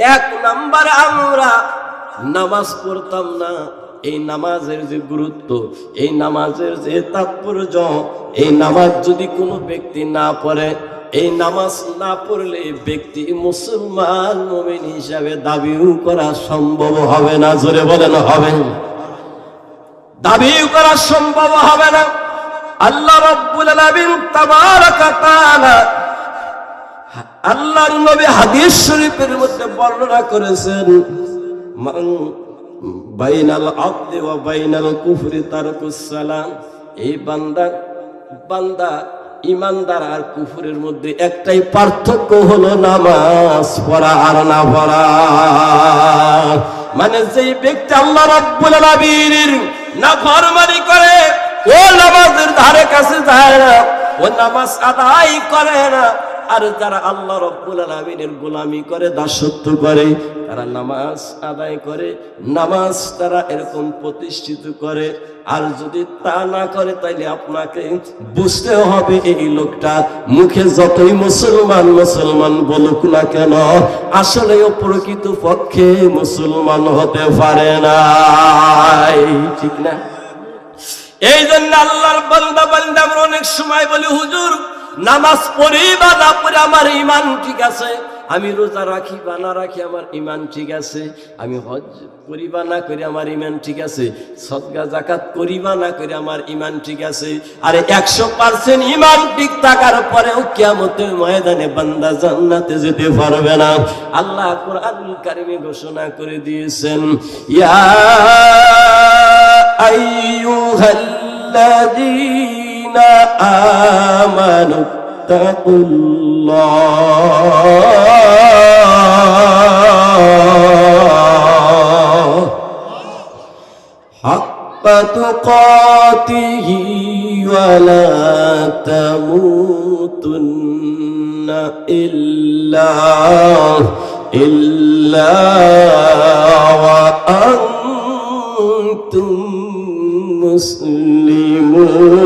এক নাম্বারে আমরা নামাজ পড়তাম না। এই নামাজের যে গুরুত্ব, এই নামাজের যে তাৎপর্য, এই নামাজ যদি কোনো ব্যক্তি না পড়ে, এই নামাজ না পড়লে ব্যক্তি মুসলমান মুমিন হিসাবে দাবিও করা সম্ভব হবে না। জোরে বলেন, হবে। দাবিও করা সম্ভব হবে না। আল্লাহ রব্বুল আলামিন তাবারাকা তাআলা আল্লাহর নবী হাদিস শরীফের মধ্যে বর্ণনা করেছেন বাইনাল আবদি ওয়া বাইনাল কুফরি তারকুস সালাম এই বান্দা বান্দা ইমানদার আর কুফরের মধ্যে একটাই পার্থক্য হলো নামাজ পড়া আর না পড়া। মানে যেই ব্যক্তি আল্লাহ রাব্বুল আলামিনের নাফরমানি করে, ও নামাজের ধারে কাছে যায় না, ও নামাজ আদায় করে না আর যারা আল্লাহ রব্বুল আলমিনের গোলামি করে, দাসত্ব করে, তারা নামাজ আদায় করে, নামাজ তারা এরকম প্রতিষ্ঠিত করে। আর যদি তা না করে, তাইলে আপনাকে বুঝতে হবে এই লোকটা মুখে যতই মুসলমান মুসলমান বলুক না কেন আসলে ও প্রকৃত পক্ষে মুসলমান হতে পারে না। ঠিক না? এই জন্য আল্লাহর বান্দা বান্দা আমরা অনেক সময় বলি, হুজুর নামাজ পড়ি বা না পড়ে, আমার ইমান ঠিক আছে। আমি রোজা রাখি বা না রাখি, আমার ইমান ঠিক আছে। আমি হজ করি বা না করি, আমার ইমান ঠিক আছে। সদগা জাকাত করি বা না করি, আমার ইমান ঠিক আছে। আর একশো পার্সেন্ট ইমান ঠিক থাকার পরেও কেমতের ময়দানে বান্দা জান্নাতে যেতে পারবে না। আল্লাহ কোরআন কারিমে ঘোষণা করে দিয়েছেন, ইয়া আইয়ুহাল্লাযী آمنوا اتقوا الله حق تقاته ولا تموتن إلا إلا وأنتم مسلمون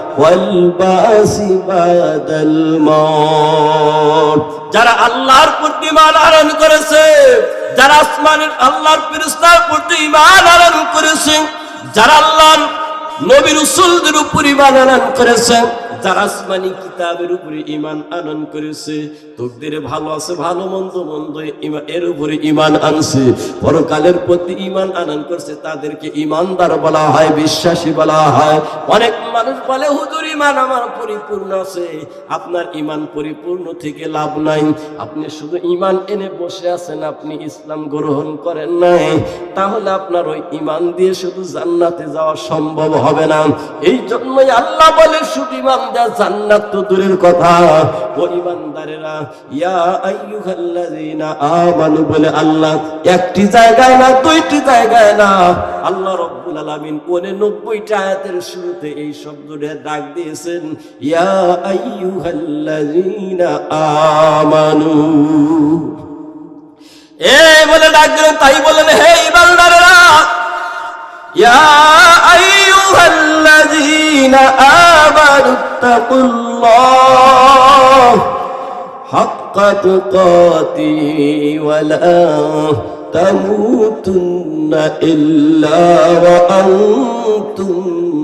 যারা আল্লাহর প্রতি ইমান আরণ করেছে, যারা আসমানের আল্লাহর ফেরেশতার প্রতি ইমান আরণ করেছে, যারা আল্লাহর নবী রাসূলদের উপর ইমান আনয়ন করেছে, যারা আসমানি কিতাবের উপরে ইমান আনয়ন করেছে। তোকদের ভালো আছে, ভালো মন্দ মন্দ এর উপরে ইমান আনছে। পরকালের প্রতি ইমান আনয়ন করছে, তাদেরকে ইমানদার বলা হয়, বিশ্বাসী বলা হয়। অনেক মানুষ বলে, হুজুর ইমান আমার পরিপূর্ণ আছে। আপনার ইমান পরিপূর্ণ থেকে লাভ নাই। আপনি শুধু ইমান এনে বসে আছেন, আপনি ইসলাম গ্রহণ করেন নাই। তাহলে আপনার ওই ইমান দিয়ে শুধু জান্নাতে যাওয়া সম্ভব হবে না। এই জন্যই আল্লাহ বলে শুধু ইমান জান্নাত তো দূরের কথা। ও ইমানদারেরা, ইয়া আইয়ুহাল্লাযীনা আমানু, বলে আল্লাহ, একটি জায়গায় না, দুইটি জায়গায় না। আল্লাহ রব্বুল আলামিন কোনে 90টা আয়াতের শুরুতে এই শব্দটা ডাক দিয়েছেন, ইয়া আইয়ুহাল্লাযীনা আমানু। এ বলে ডাক তাই বলেন হে ইমানদারেরা يا أيها الذين آمنوا اتقوا الله حق تقاته ولا تموتن إلا وأنتم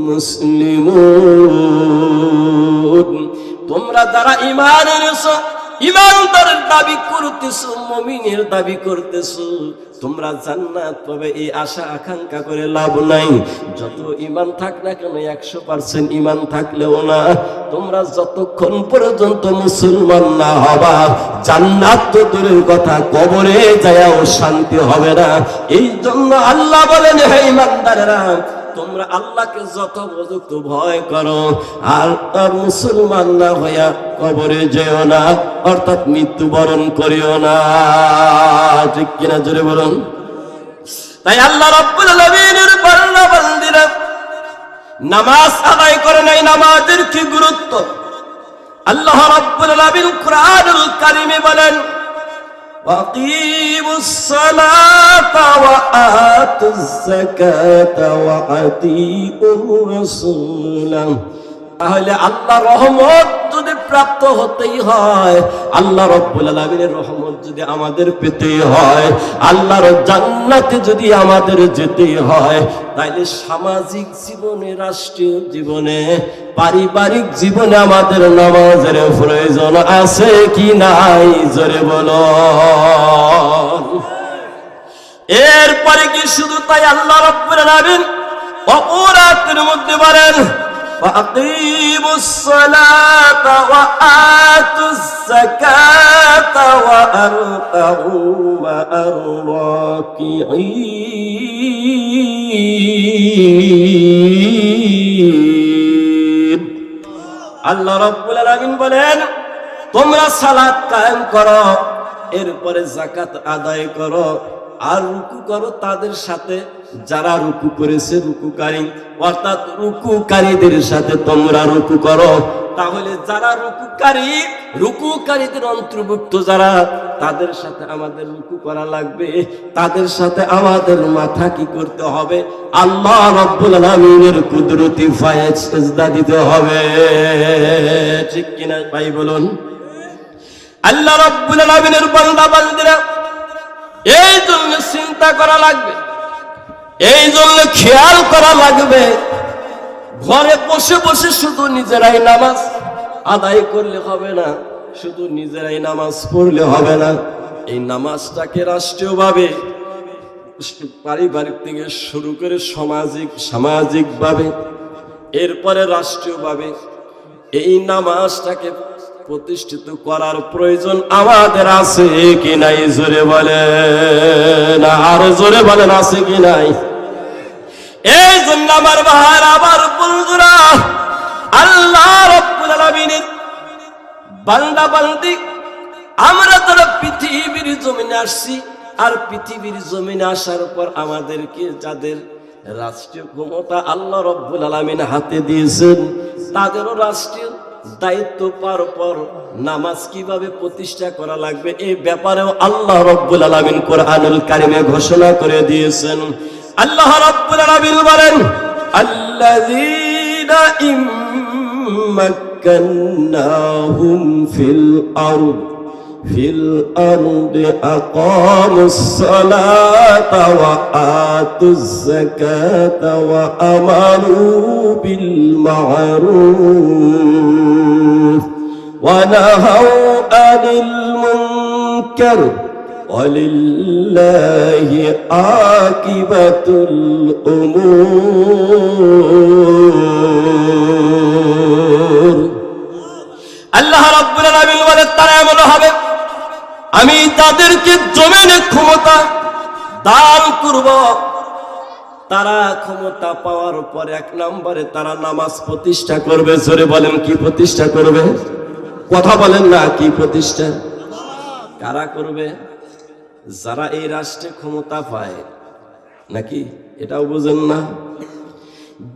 مسلمون তোমরা যারা ইমান এনেছো ইমানদারের দাবি করতেছো, মমিনের দাবি করতেছো। তোমরা জান্নাত পাবে, এই আশা, আকাঙ্ক্ষা করে লাভ নাই। যত ইমান থাক না কেন, একশো পার্সেন্ট ইমান থাকলেও না। তোমরা যতক্ষণ পর্যন্ত মুসলমান না হবা, জান্নাত তো দূরের কথা, কবরে যায়াও শান্তি হবে না। এই জন্য আল্লাহ বলেন, হে ইমানদারেরা তোমরা আল্লাহকে যত উপযুক্ত ভয় করো, আর আর মুসলমান না হইয়া কবরে যেও না, অর্থাৎ মৃত্যুবরণ করিও না। ঠিক কিনা জোরে বলুন? তাই আল্লাহ রব্বুল আলামিনের বান্দা বান্দিরা নামাজ আদায় করে নাই, নামাজের কি গুরুত্ব? আল্লাহ রাব্বুল আলামিন কুরআনুল কারীমে বলেন وأقيموا الصلاة وآتوا الزكاة وأطيعوا الرسول তাহলে আল্লাহ রহমত যদি প্রাপ্ত হতেই হয়। আল্লাহ রব্বুল আলমিনের রহমত যদি আমাদের পেতেই হয়, আল্লাহর জান্নাতে যদি আমাদের যেতেই হয়, তাইলে সামাজিক জীবনে, রাষ্ট্রীয় জীবনে, পারিবারিক জীবনে আমাদের নামাজের প্রয়োজন আছে কি নাই? জোরে বলো। এরপরে কি শুধু তাই আল্লাহ রব্বুল আলামিন অপরাধের মধ্যে বলেন وأقيموا الصلاة وآتوا الزكاة وأركعوا مع الراكعين আল্লাহ রব্বুল আলামিন বলেন তোমরা সালাত কায়েম করো এরপরে জাকাত আদায় করো আর রুকু করো তাদের সাথে। যারা রুকু করেছে রুকুকারী, অর্থাৎ রুকুকারীদের সাথে তোমরা রুকু করো। তাহলে যারা রুকুকারী, রুকুকারীদের অন্তর্ভুক্ত যারা, তাদের সাথে আমাদের রুকু করা লাগবে। তাদের সাথে আমাদের মাথা কি করতে হবে? আল্লাহ রব্বুল আলামিনের কুদরতি ফায়েজ সেজদা দিতে হবে। ঠিক কিনা ভাই বলুন? আল্লাহ রব্বুল আলামিনের বান্দা বান্দিরা এই জন্য চিন্তা করা লাগবে। এই জন্য খেয়াল করা লাগবে। ঘরে বসে বসে শুধু নিজেরাই নামাজ আদায় করলে হবে না, শুধু নিজেরাই নামাজ পড়লে হবে না। এই নামাজটাকে রাষ্ট্রীয়ভাবে, পারিবারিক থেকে শুরু করে সামাজিক, সামাজিকভাবে, এরপরে রাষ্ট্রীয়ভাবে এই নামাজটাকে প্রতিষ্ঠিত করার প্রয়োজন আমাদের আছে কি নাই? জোরে বলেন। আর জোরে বলেন, আছে কি নাই? এই জন্য আমার ভাইয়ের আবার বন্ধুরা, আল্লাহ রব্বুল বান্দা বান্দি আমরা তোরা পৃথিবীর জমিনে আসছি, আর পৃথিবীর জমিনে আসার পর আমাদেরকে যাদের রাষ্ট্রীয় ক্ষমতা আল্লাহ রব্বুল আলামিন হাতে দিয়েছেন, তাদেরও রাষ্ট্রীয় দায়িত্ব পার পর নামাজ কীভাবে প্রতিষ্ঠা করা লাগবে, এই ব্যাপারেও আল্লাহ রব্বুল আলামিন কোরআনুল কারিমে ঘোষণা করে দিয়েছেন। আল্লাহ রব্বুল আলামিন বলেন, আল্লাযীনা ইম্মাক্কান্নাহুম ফিল আরদ। في الأرض أقاموا الصلاة وآتوا الزكاة وأمروا بالمعروف ونهوا عن المنكر ولله عاقبة الأمور আল্লাহ রাব্বুল আলামিন বলে তারা এমন হবে আমি তাদেরকে জমিনে ক্ষমতা দান করব। তারা ক্ষমতা পাওয়ার পর এক নম্বরে তারা নামাজ প্রতিষ্ঠা করবে। জোরে বলেন, কি প্রতিষ্ঠা করবে? কথা বলেন না, কি প্রতিষ্ঠা? কারা করবে? যারা এই রাষ্ট্রে ক্ষমতা পায়, নাকি এটাও বুঝেন না?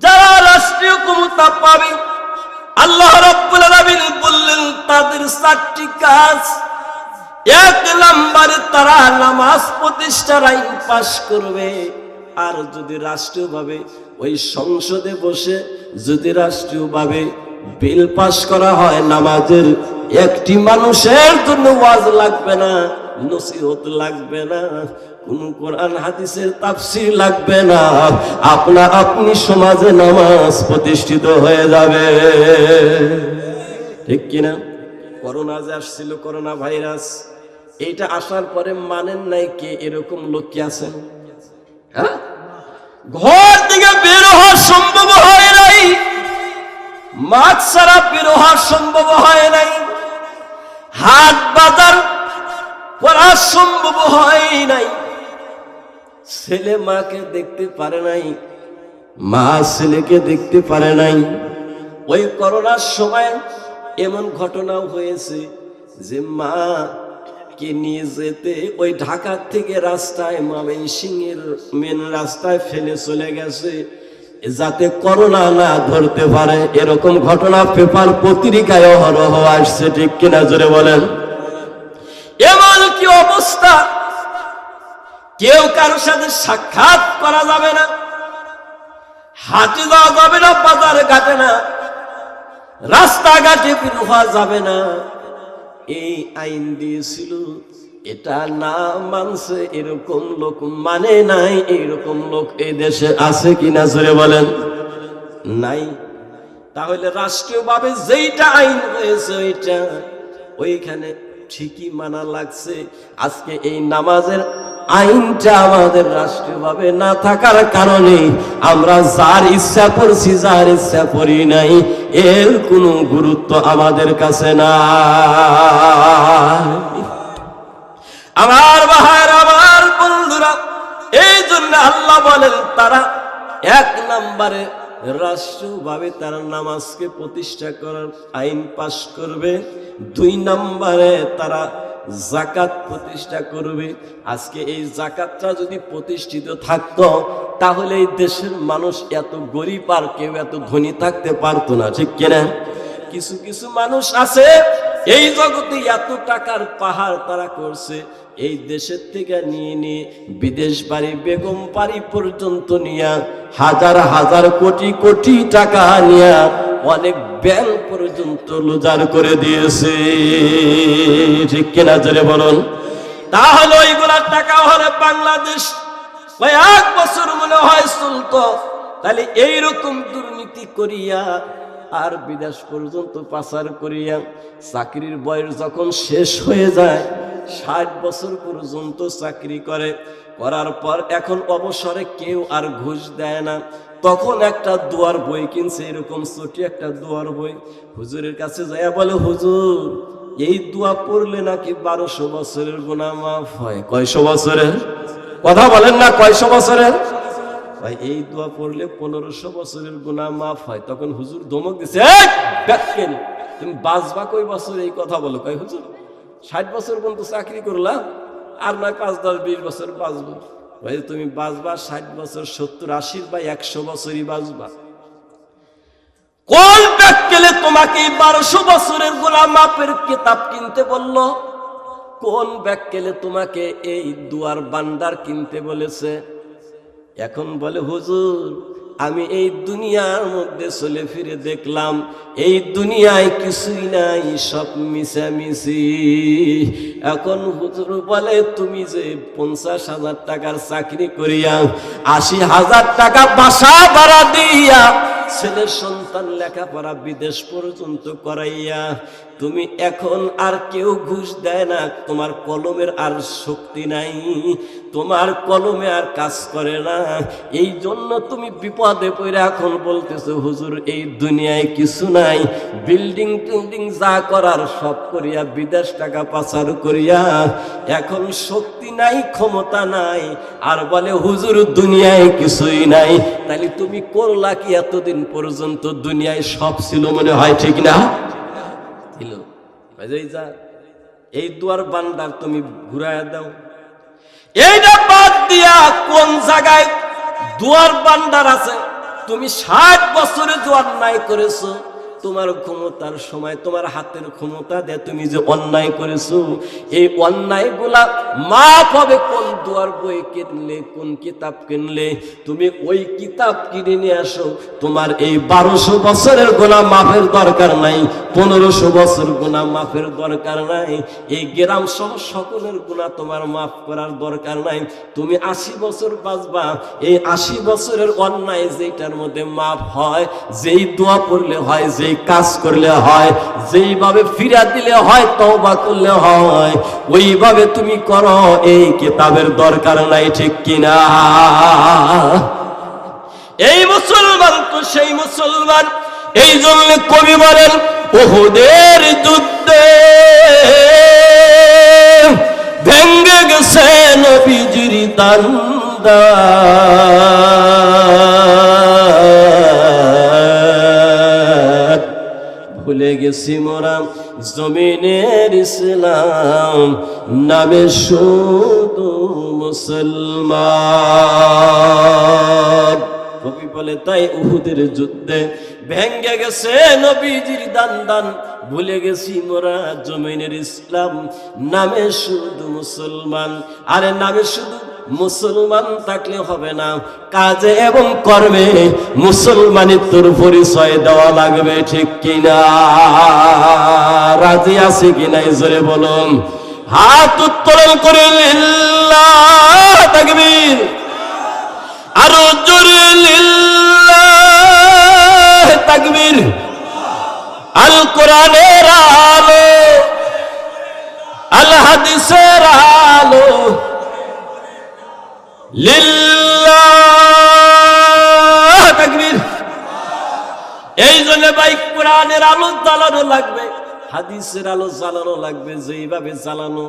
যারা রাষ্ট্রীয় ক্ষমতা পাবে, আল্লাহ রাব্বুল আলামিন বললেন, তাদের চারটি কাজ এক নম্বরে তারা নামাজ প্রতিষ্ঠার আইন পাশ করবে। আর যদি রাষ্ট্রীয়ভাবে ওই সংসদে বসে যদি রাষ্ট্রীয়ভাবে বিল পাশ করা হয়, নামাজের একটি মানুষের জন্য ওয়াজ লাগবে না, নসিহত লাগবে না, কোন কোরআন হাদিসের তাফসির লাগবে না, আপনা আপনি সমাজে নামাজ প্রতিষ্ঠিত হয়ে যাবে। ঠিক কিনা? করোনা যে আসছিল, করোনা ভাইরাস এইটা আসার পরে মানেন নাই কে এরকম লোক কি আছেন? হ্যাঁ? ঘর থেকে বের হওয়া সম্ভব হয় নাই। মাছ ছাড়া বের হওয়া সম্ভব হয় নাই। হাট বাজার করা সম্ভব হয় নাই। ছেলে মাকে দেখতে পারে নাই, মা ছেলেকে দেখতে পারে নাই। ওই করোনার সময় এমন ঘটনাও হয়েছে যে মা কে নিয়ে যেতে ওই ঢাকার থেকে রাস্তায় এর মেন রাস্তায় ফেলে চলে গেছে, যাতে করোনা না ধরতে পারে। এরকম ঘটনা পেপার পত্রিকায় অহরহ আসছে, ঠিক কিনা জোরে বলেন? এমন কি অবস্থা? কেউ কারোর সাথে সাক্ষাৎ করা যাবে না। হাঁটে যাওয়া যাবে না, বাজার ঘাটে না। রাস্তাঘাটে বের হওয়া যাবে না। এই আইন দিয়েছিল, এটা না মানছে এরকম লোক মানে নাই, এরকম লোক এই দেশে আছে কিনা জোরে বলেন। নাই। তাহলে রাষ্ট্রীয়ভাবে যেইটা আইন হয়েছে ওইটা। ওইখানে ঠিকই মানা লাগছে। আজকে এই নামাজের আইনটা আমাদের রাষ্ট্রীয়ভাবে না থাকার কারণে আমরা যার ইচ্ছা করছি, যার ইচ্ছা করি নাই, এর কোনো গুরুত্ব আমাদের কাছে না আমার বাহার আমার বন্ধুরা, এই জন্য আল্লাহ বলেন, তারা এক নম্বরে রাষ্ট্রভাবে তারা নামাজকে প্রতিষ্ঠা করার আইন পাশ করবে, দুই নম্বরে তারা জাকাত প্রতিষ্ঠা করবে। আজকে এই জাকাতটা যদি প্রতিষ্ঠিত থাকত, তাহলে এই দেশের মানুষ এত গরিব আর কেউ এত ধনী থাকতে পারতো না, ঠিক কিনা? কিছু কিছু মানুষ আছে, এই জগতে এত টাকার পাহাড় তারা করছে, এই দেশের থেকে নিয়ে নিয়ে বিদেশ বাড়ি, বেগম বাড়ি পর্যন্ত নিয়ে হাজার হাজার কোটি কোটি টাকা নিয়ে অনেক ব্যাংক পর্যন্ত লোজার করে দিয়েছে। ঠিক কিনা জোরে বলুন? তাহলে ওইগুলার টাকা হলে বাংলাদেশ কয়েক বছর মনে হয় চলতো। তাহলে এইরকম দুর্নীতি করিয়া আর বিদেশ পর্যন্ত পাচার করিয়া চাকরির বয়স যখন শেষ হয়ে যায়, ষাট বছর পর্যন্ত চাকরি করে, করার পর এখন অবসরে কেউ আর ঘুষ দেয় না। তখন একটা দুয়ার বই কিনছে এরকম ছোটি একটা দুয়ার বই। হুজুরের কাছে যায় বলে হুজুর এই দোয়া পড়লে নাকি বারোশো বছরের গোনা মাফ হয়। কয়শো বছরের? কথা বলেন না কয়শো বছরের? এই দোয়া পড়লে পনেরোশো বছরের গুণা মাফ হয়। তখন হুজুর ধমক দিছে "এই, ব্যাক্কেল, তুমি বাঁচবা কই বছর? এই কথা বলো। কয় হুজুর ষাট বছর পর্যন্ত চাকরি করলাম আর নয় পাঁচ দশ বিশ বছর বাঁচবো। ভাই, তুমি বাঁচবা ষাট বছর, সত্তর, আশির বা একশো বছরই বাঁচবা। কোন ব্যাক্কেলে তোমাকে বারোশো বছরের গোলাম মাপের কিতাব কিনতে বলল? কোন ব্যাক্কেলে তোমাকে এই দুয়ার বান্দার কিনতে বলেছে? এখন বলে, হুজুর আমি এই দুনিয়ার মধ্যে চলে ফিরে দেখলাম, এই দুনিয়ায় কিছুই নাই, সব মিশামিশি। এখন হুজুর বলে, তুমি যে পঞ্চাশ হাজার টাকার চাকরি করিয়া আশি হাজার টাকা বাসা ভাড়া দিয়া ছেলের সন্তান লেখাপড়া বিদেশ পর্যন্ত করাইয়া তুমি এখন আর কেউ ঘুষ দেয় না। তোমার কলমের আর শক্তি নাই। তোমার কলমে আর কাজ করে না। এই জন্য তুমি বিপদে পড়ে এখন বলতেছো, হুজুর, এই দুনিয়ায় কিছু নাই। বিল্ডিং টিল্ডিং যা করার সব করিয়া, বিদেশ টাকা পাচার করিয়া। এখন শক্তি নাই, ক্ষমতা নাই। আর বলে, হুজুর, দুনিয়ায় কিছুই নাই। তাহলে তুমি করলা কি এতদিন পর্যন্ত দুনিয়ায় সব ছিল মনে হয়, ঠিক না? এই যা। এই দুয়ার বান্দার তুমি ঘুরাইয়া দাও। এইটা বাদ দিয়া কোন জায়গায় দুয়ার বান্দার আছে? তুমি ষাট বছরে জোয়ার নাই করেছ। তোমার ক্ষমতার সময়, তোমার হাতের ক্ষমতা দিয়ে তুমি যে অন্যায় করেছ, এই অন্যায়গুলা মাপ হবে। কোন দুয়ার বই কিনলে, কোন কিতাব কিনলে, তুমি ওই কিতাব কিনে নিয়ে আসো। তোমার এই বারোশো বছরের গোনা মাফের দরকার নাই, পনেরোশো বছর গুণা মাফের দরকার নাই। এই গ্রাম সহ সকলের গুণা তোমার মাফ করার দরকার নাই। তুমি আশি বছর বাঁচবা, এই আশি বছরের অন্যায় যেটার মধ্যে মাফ হয়, যেই দোয়া পড়লে হয় যেই কাজ করলে হয়, যেইভাবে ফিরা দিলে হয়, তওবা করলে হয়, ওইভাবে তুমি করো, এই কিতাবের দরকার নাই, ঠিক কিনা? এই মুসলমান তো সেই মুসলমান, এই জন্য কবি বলেন ওহুদের যুদ্ধে ভেঙ্গে গেছে নবীজির দান্দা। গেছি মোরা জমিনের ইসলাম, নামে শুধু মুসলমান। কবি বলে, তাই উহুদের যুদ্ধে ভেঙ্গে গেছে নবীজির দান দান। ভুলে গেছি মোরা জমিনের ইসলাম, নামে শুধু মুসলমান। আরে নামে শুধু মুসলমান থাকলে হবে না। কাজে এবং কর্মে মুসলমানিত্বর পরিচয় দেওয়া লাগবে, ঠিক কিনা? রাজি আছে কিনা জোরে বলুন। হাত উত্তোলন করে তাকবীর। আরও জোরে তাকবীর। আল কোরআনের আলো, আল হাদিসের আলো এই জন্য ভাই কোরআনের আলো জ্বালানো লাগবে, হাদিসের আলো জ্বালানো লাগবে, যেইভাবে জ্বালানো।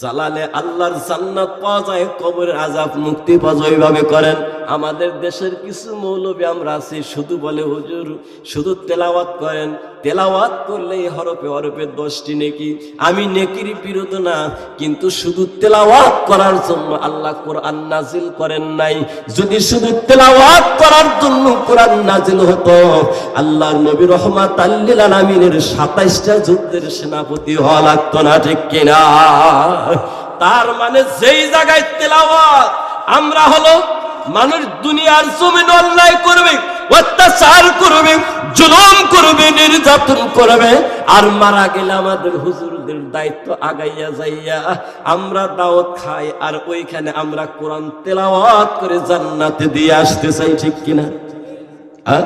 জ্বালালে আল্লাহর জান্নাত পাওয়া যায়, কবরের আজাব মুক্তি পাওয়া যায়, ওইভাবে করেন। আমাদের দেশের কিছু মৌলবী আমরা আছি, শুধু বলে হুজুর, শুধু তেলাওয়াত করেন। তেলাওয়াত করলেই হরফে হরফে দশটি নেকি। আমি নেকির বিরোধ না, কিন্তু শুধু তেলাওয়াত করার জন্য আল্লাহ কোরআন নাজিল করেন নাই। যদি শুধু তেলাওয়াত করার জন্য কোরআন নাজিল হতো, আল্লাহর নবী রহমাত আল্লিল আলামিনের সাতাইশটা যুদ্ধের সেনাপতি হওয়া লাগতো না, ঠিক কিনা? তার মানে যেই জায়গায় তেলাওয়াত, আমরা হলো মানুষ দুনিয়ার জমিন অন্যায় করবে, অত্যাচার করবে জুলুম করবে, নির্যাতন করবে। আর মারা গেলে আমাদের হুজুরদের দায়িত্ব আগাইয়া যাইয়া, আমরা দাওয়াত খাই, আর ওইখানে আমরা কোরআন তেলাওয়াত করে জান্নাতে দিয়ে আসতে চাই, ঠিক কিনা? হ্যাঁ?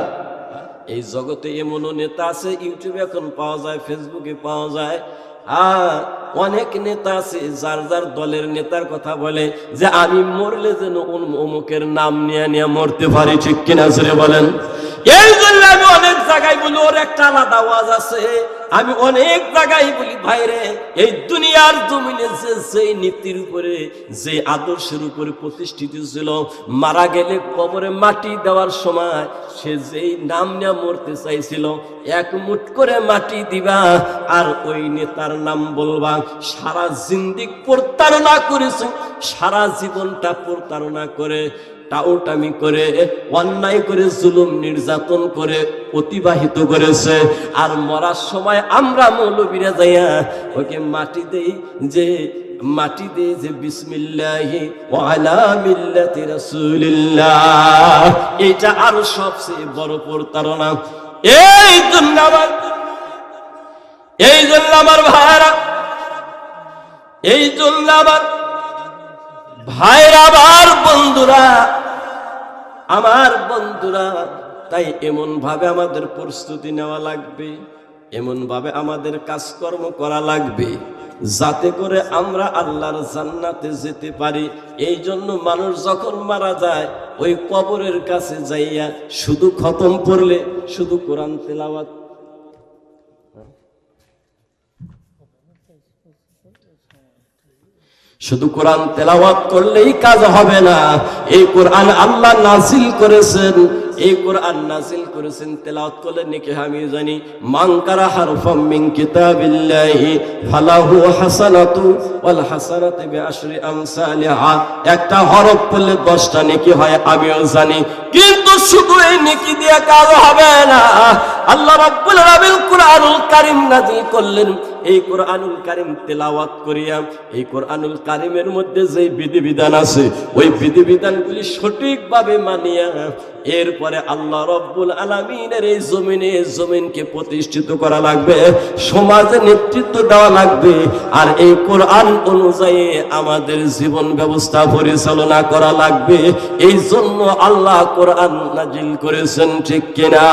এই জগতে এমনও নেতা আছে, ইউটিউবে এখন পাওয়া যায়, ফেসবুকে পাওয়া যায়। আর অনেক নেতা আছে, যার যার দলের নেতার কথা বলে যে, আমি মরলে যেন অমুক- অমুকের নাম নিয়ে নিয়ে মরতে পারি, ঠিক কিনা জুড়ে বলেন? এই জন্য আমি অনেক জায়গায় বলি, ওর একটা আলাদা আওয়াজ আছে। আমি অনেক জায়গায় বলি, ভাইরে, এই দুনিয়ার জমিনে যে যেই নীতির উপরে, যে আদর্শের উপরে প্রতিষ্ঠিত ছিল, মারা গেলে কবরে মাটি দেওয়ার সময় সে যেই নাম নিয়ে মরতে চাইছিল, এক মুঠ করে মাটি দিবা আর ওই নেতার নাম বলবা, সারা জিন্দিক প্রতারণা করেছে, সারা জীবনটা প্রতারণা করে। টাউটামি করে, অন্যায় করে, জুলুম, নির্যাতন করে অতিবাহিত করেছে। আর মরার সময় আমরা মৌলবীরা যাইয়া ওকে মাটি দেই যে, মাটি দেই যে, বিসমিল্লাহি ওয়ালা মিল্লাতি রাসূলিল্লাহ। এটা আরও সবচেয়ে বড় প্রতারণা। এই জন্য আমার এই জন্য আমার ভাইরা, এই জন্য আমার ভাইরা আমার বন্ধুরা আমার বন্ধুরা, তাই এমন ভাবে আমাদের প্রস্তুতি নেওয়া লাগবে এমন ভাবে আমাদের কাজকর্ম করা লাগবে, যাতে করে আমরা আল্লাহর জান্নাতে যেতে পারি। এই জন্য মানুষ যখন মারা যায়, ওই কবরের কাছে যাইয়া শুধু খতম পড়লে, শুধু কোরআন তেলাওয়াত শুধু কোরআন তেলাওয়াত করলেই কাজ হবে না। এই কোরআন আল্লাহ নাজিল করেছেন। এই কোরআন নাজিল করেছেন, তেলাওয়াত করলে নাকি আমি জানি। মানকারা হারফাম মিন কিতাবিল্লাহি ফালাহু হাসানাতু ওয়াল হাসানাতু বিআশরি আমসালিহা। একটা হরফ পড়লে 10টা নেকি হয় আমিও জানি। কিন্তু শুধু এই নেকি দিয়ে কাজ হবে না। আল্লাহ রাব্বুল আলামিন কোরআনুল কারীম নাজিল করলেন। এই কোরআনুল কারিম তেলাওয়াত করিয়া, এই কোরআনুল কারিমের মধ্যে যে বিধিবিধান আছে, ওই বিধিবিধানগুলি সঠিকভাবে মানিয়া, এরপরে আল্লাহ রব্বুল আলমিনের এই জমিনে জমিনকে প্রতিষ্ঠিত করা লাগবে, সমাজে নেতৃত্ব দেওয়া লাগবে, আর এই কোরআন অনুযায়ী আমাদের জীবন ব্যবস্থা পরিচালনা করা লাগবে। এই জন্য আল্লাহ কোরআন নাজিল করেছেন, ঠিক কিনা?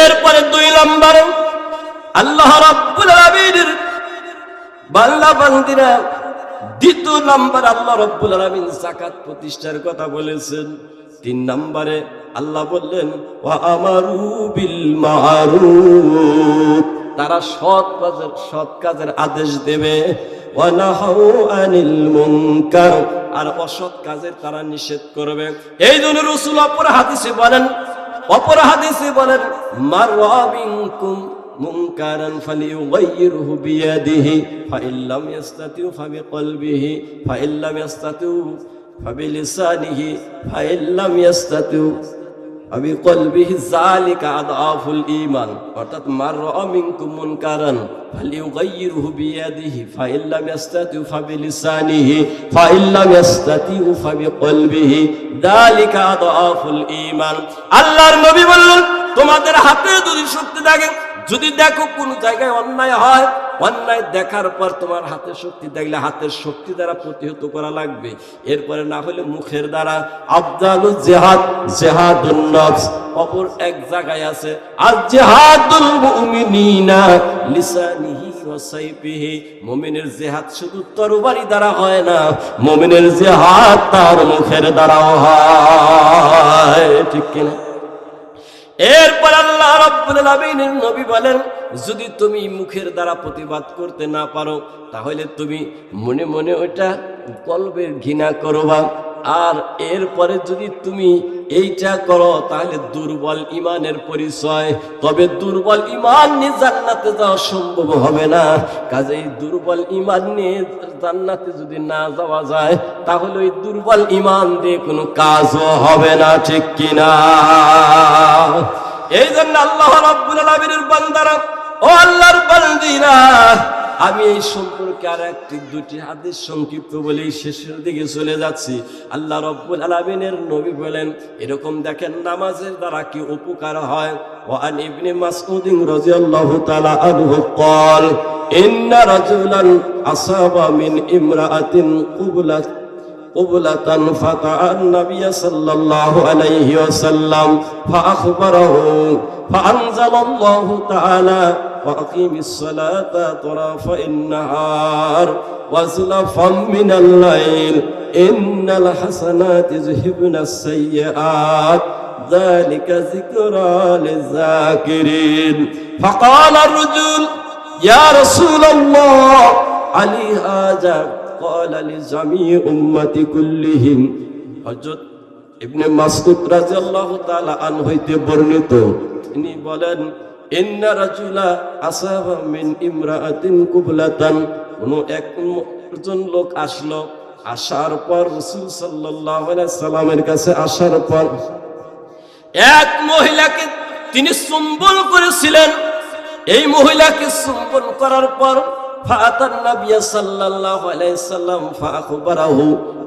এরপরে দুই নম্বরে আল্লাহ রাব্বুল আলামিনের বাংলা বান্দিরা দ্বিতীয় নাম্বার আল্লাহ রব্বুল আলামিন যাকাত প্রতিষ্ঠার কথা বলেছেন। তিন নম্বরে আল্লাহ বললেন, ওয়া আমারু বিল মারুফ। তারা সৎ কাজের সৎ কাজের আদেশ দেবে। ওয়া নাহাউ আনিল মুনকার। আর অসৎ কাজের তারা নিষেধ করবে। এই জন্য রাসূল অপর হাদিসে বলেন, অপর হাদিসে বলেন মার রাবিনকুম মুনকারান ফালিয়ুগাইয়িরহু বিয়াদিহি ফাইন লাম ইয়াস্তাতিউ ফাবিকলবিহি ফাইন লাম ইয়াস্তাতিউ ফাবিলিসানিহি ফাইন লাম ইয়াস্তাতিউ আমি কলবিহি জালিকা আদাফুল ঈমান। অর্থাৎ মার রাআ মিনকুম মুনকারান ফালিয়ুগাইয়িরহু বিয়াদিহি ফাইন লাম ইয়াস্তাতিউ ফাবিলিসানিহি ফাইন লাম ইয়াস্তাতিউ ফাবিকলবিহি, যালিকা আদাফুল ঈমান। আল্লাহর নবী বললেন, তোমাদের হাতে যদি শক্তি থাকে যদি দেখো কোন জায়গায় অন্যায় হয়, অন্যায় দেখার পর তোমার হাতে শক্তি দেখলে হাতের শক্তি দ্বারা প্রতিহত করা লাগবে। এরপরে না হলে মুখের দ্বারা আফজালু জেহাদ, জেহাদুন নফস। অপর এক জায়গায় আছে আর জেহাদুল লিসানিহি ওয়া সাইফিহি। মুমিনের জেহাদ শুধু তরবারি দ্বারা হয় না, মুমিনের জেহাদ তার মুখের দ্বারাও হয়। ঠিক কিনা? এরপর আল্লাহ রাব্বুল নবী বলেন, যদি তুমি মুখের দ্বারা প্রতিবাদ করতে না পারো, তাহলে তুমি মনে মনে ওইটা কলবের ঘৃণা করবা। আর এরপরে যদি তুমি এইটা করো, তাহলে দুর্বল ইমানের পরিচয়। তবে দুর্বল ইমান নিয়ে জান্নাতে যাওয়া সম্ভব হবে না। কাজেই দুর্বল ইমান নিয়ে জান্নাতে যদি না যাওয়া যায়, তাহলে ওই দুর্বল ইমান দিয়ে কোনো কাজও হবে না, ঠিক কিনা? এই জন্য আল্লাহ রাব্বুল আলামিনের বান্দারা, ও আল্লাহর বান্দিরা আমি এই সম্পর্কে আর একটি দুটি হাদিস সংক্ষিপ্ত বলেই শেষের দিকে চলে যাচ্ছি আল্লাহ রব্বুল আলামিনের নবী বলেন এরকম দেখেন নামাজের দ্বারা কি উপকার হয় وعن ابن مسعود رضي الله تعالى عنه قال إن رجلا أصاب من امرأة قبلة قبلة فدعا النبي صلى الله عليه وسلم فأخبره فأنزل الله تعالى وأقيم الصلاة طرفي النهار وزلفا من الليل إن الحسنات يذهبن السيئات ذلك ذكرى للذاكرين فقال الرجل يا رسول الله علي هذا قال لجميع أمتي كلهم হযরত ইবনে মাসউদ রাদিয়াল্লাহু তাআলা আন হইতে বর্ণিত তিনি বলেন ইন্না রাজুলা আসাবা মিন ইমরাতিন কুবলাতান। কোন একজন লোক আসলো, আসার পর রাসূল আলাইহি সাল্লামের কাছে আসার পর এক মহিলাকে তিনি চুম্বন করেছিলেন। এই মহিলাকে চুম্বন করার পর ফাতান নবিয়া সাল্লাল্লাহু আলাইহি সাল্লাম ফাখবারাহু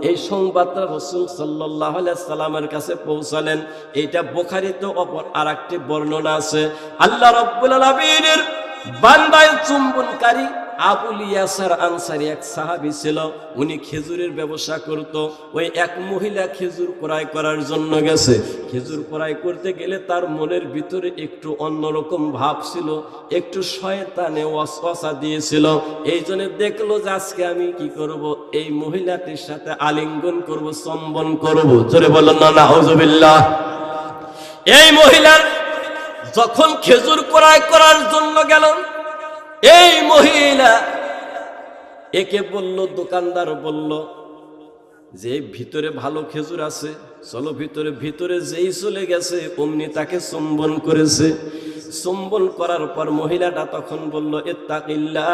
এই সংবাদটা রসুল সাল্লাহ সাল্লামের কাছে পৌঁছালেন। এইটা বোখারিতে অপর আরেকটি বর্ণনা আছে। আল্লাহ রব্বুল আলমিনের বান্দায় চুম্বনকারী আবুল ইয়াসার আনসারি এক সাহাবী ছিল, উনি খেজুরের ব্যবসা করত। ওই এক মহিলা খেজুর ক্রয় করার জন্য গেছে। খেজুর ক্রয় করতে গেলে তার মনের ভিতরে একটু অন্যরকম ভাব ছিল, একটু শয়তানে ওয়াসওয়াসা দিয়েছিল। এই জন্য দেখল যে আজকে আমি কি করব? এই মহিলাটির সাথে আলিঙ্গন করব সম্বন করব। জোরে বললেন না, নাউজুবিল্লাহ। এই মহিলার যখন খেজুর ক্রয় করার জন্য গেল এই মহিলা। একে বলল, দোকানদার বলল, যে ভিতরে ভালো খেজুর আছে, চলো ভিতরে ভিতরে যেই চলে গেছে, অমনি তাকে চুম্বন করেছে। চুম্বন করার পর মহিলাটা তখন বলল এত্তাকিল্লা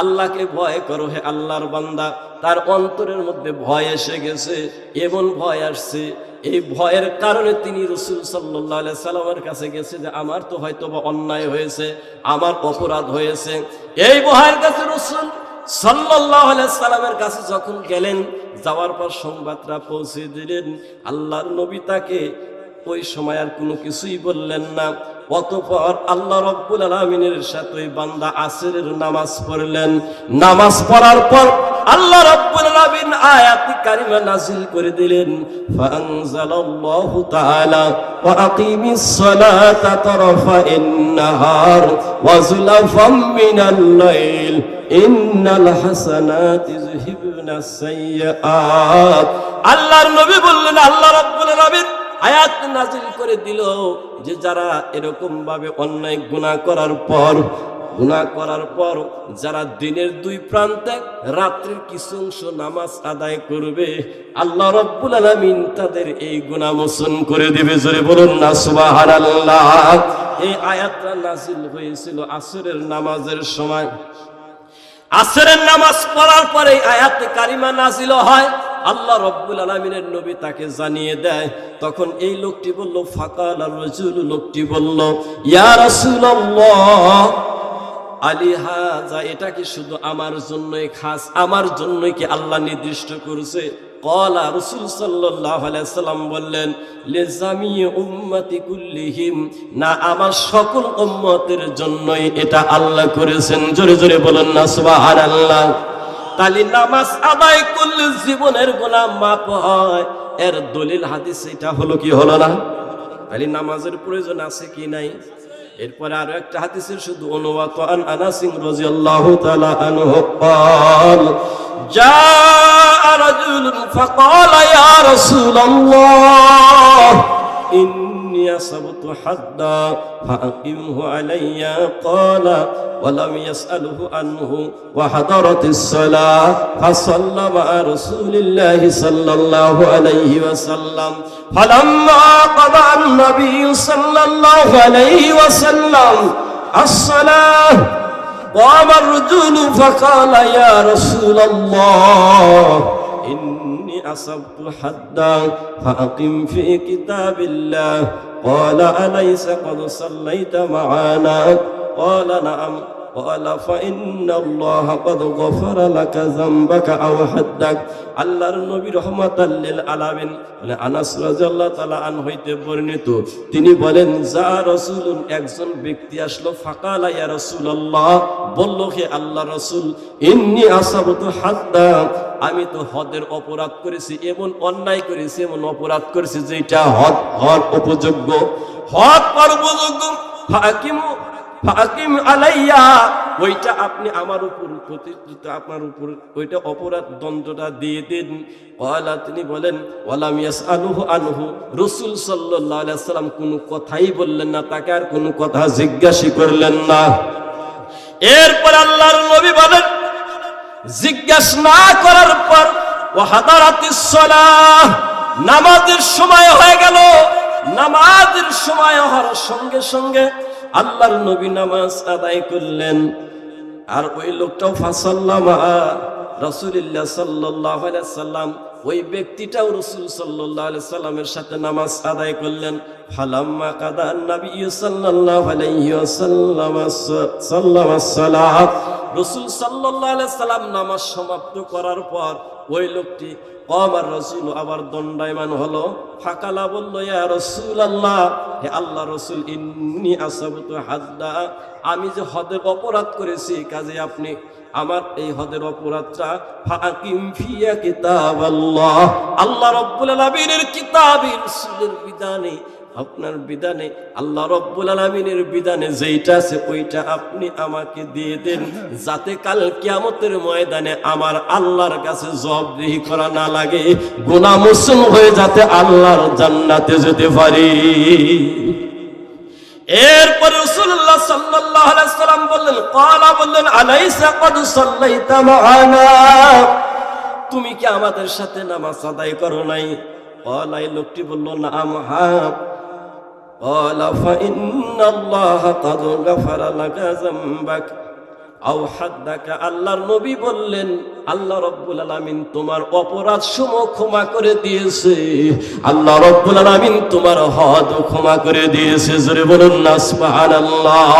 আল্লাহকে ভয় করো হে আল্লাহর বান্দা। তার অন্তরের মধ্যে ভয় এসে গেছে, এমন ভয় আসছে। এই ভয়ের কারণে তিনি রসুল সাল্লাহ সাল্লামের কাছে গেছে যে, আমার তো হয়তো বা অন্যায় হয়েছে, আমার অপরাধ হয়েছে। এই ভয়ের কাছে রসুল সাল্লাহ সাল্লামের কাছে যখন গেলেন, যাওয়ার পর সংবাদটা পৌঁছে দিলেন। আল্লাহর নবী তাকে ওই সময় আর কোনো কিছুই বললেন না। অতপর আল্লাহ রব্বুল আলমিনের সাথে বান্দা আসরের নামাজ পড়লেন। নামাজ পড়ার পর আল্লাহ রব্বুল আলামিন আয়াত কারিমা নাযিল করে দিলেন, ফাআনজালাল্লাহু তাআলা ওয়া আকিমিস সালাতা তারফাইন নাহার ওয়া যুলাফাম মিনাল লাইল, ইন্নাল হাসানাতি ইউযহিবুনাস সাইয়্যাত। আল্লাহর নবী বললেন, আল্লাহ রব্বুল আলামিন আয়াত নাজিল করে দিল যে যারা এরকম ভাবে অন্যায় গুনাহ করার পর গুনাহ করার পর যারা দিনের দুই প্রান্তে রাত্রির কিছু অংশ নামাজ আদায় করবে, আল্লাহ রব্বুল আলামিন তাদের এই গুনাহ মোচন করে দিবে। জোরে বলুন না, সুবহানাল্লাহ। এই আয়াতটা নাজিল হয়েছিল আসরের নামাজের সময়। আসরের নামাজ পড়ার পরে আয়াতে কারিমা নাজিল হয়। আল্লাহ রব্বুল আলমিনের নবী তাকে জানিয়ে দেয়। তখন এই লোকটি বলল আর রজুল, লোকটি বলল, ইয়া রাসূলুল্লাহ আলী হাজা, এটা কি শুধু আমার জন্যই খাস? আমার জন্যই কি আল্লাহ নির্দিষ্ট করেছে? কলা রসুল সাল্লাম বললেন কুল্লিহিম। না, আমার সকল উম্মতের জন্যই এটা আল্লাহ করেছেন। জোরে জোরে বলেন না সুবাহান আল্লাহ তালি নামাজ আদায় করলে জীবনের গোলাম মাপ হয়। এর দলিল হাদিস এটা হলো কি হলো না? তাহলে নামাজের প্রয়োজন আছে কি নাই? এরপরে আরো একটা হাদিসের শুধু অনুবাদ আন আনাস রাদিয়াল্লাহু তাআলা আনহু قال جاء رجل فقال يا رسول الله إني أصبت حدا فأقمه علي. قال ولم يسأله عنه وحضرت الصلاة فصلى مع رسول الله صلى الله عليه وسلم. فلما قضى النبي صلى الله عليه وسلم الصلاة قام الرجل فقال يا رسول الله إني أصبت حدا فأقم في كتاب الله قال أليس قد صليت معنا قال نعم قال فإن الله قد غفر لك ذنبك أو حدك আল্লাহর নবী রহমাতাল্লিল আলামিন মানে আনাস রাদিয়াল্লাহু তাআলা আন হইতে বর্ণিত তিনি বলেন যা রাসূলুন একজন ব্যক্তি আসলো ফাকালা ইয়া রাসূলুল্লাহ বলল হে আল্লাহ রাসূল ইন্নী আসাবতু হাদ্দা আমি তো হদের অপরাধ করেছি, এমন অন্যায় করেছি, এমন অপরাধ করেছি যেটা হদ হদ উপযোগ্য। হদ উপযোগ্য। হাকিমু আলাইয়া, ওইটা আপনি আমার উপর আপনার উপর ওইটা অপরাধ দণ্ডটা দিয়ে দিন। কয়লা তিনি বলেন, ওয়ালাম ইয়াসআলুহু আনহু, রাসূল সাল্লাল্লাহু আলাইহি সাল্লাম কোনো কথাই বললেন না, তাকে আর কোনো কথা জিজ্ঞাসা করলেন না। এরপর আল্লাহর নবী বলেন জিজ্ঞাসা না করার পর ও হাতারাতি সালাহ নামাজের সময় হয়ে গেল। নামাজের সময় হওয়ার সঙ্গে সঙ্গে আল্লাহর নবী নামাজ আদায় করলেন। আর ওই লোকটাও ফাসাল্লামা, রাসূলুল্লাহ সাল্লাল্লাহু সাল্লাম ওই ব্যক্তিটাও রসুল আলাইহি সাল্লামের সাথে নামাজ আদায় করলেন। ফালাম্মা কাদা সাল্লাম রসুল আলাইহি সাল্লাম নামাজ সমাপ্ত করার পর ওই লোকটি কমার রসুল, আবার দণ্ডায়মান হলো? ফাকালা বলল, ইয়া রসুল আল্লাহ হে আল্লাহ রসুল, ইন্নি আসাবতু হাদ্দা। আমি যে হদের অপরাধ করেছি, কাজে আপনি আমার এই হদের অপরাধটা ফাকিম ফিয়া কিতাব আল্লাহ আল্লাহ রব্বুল আলামিনের কিতাবে রাসূলের বিধানে, আপনার বিধানে, আল্লাহ রব্বুল আলমিনের বিধানে যেইটা আছে ওইটা আপনি আমাকে দিয়ে দেন, যাতে কাল কিয়ামতের ময়দানে আমার আল্লাহর কাছে জবাবদিহি করা না লাগে। গুনাহ মুসলিম হয়ে যাতে আল্লাহর জান্নাতে যেতে পারি। এরপরে সাল্লাম বললেন, ক্বালা বললেন, আলাইসা কদ তুমি কি আমাদের সাথে নামাজ আদায় করো নাই? অলাই লোকটি বলল না আমহা হ্যাঁ। ক্বালা, ফা ইন্নাল্লাহা গাফারা লাকা যামবাকা। আল্লাহর নবী বললেন, আল্লাহ রব্বুল আলমিন তোমার অপরাধ সমূহ ক্ষমা করে দিয়েছে। আল্লাহ রব্বুল আলমিন তোমার হদ ক্ষমা করে দিয়েছে। জোরে বলুন না, সুবহানাল্লাহ।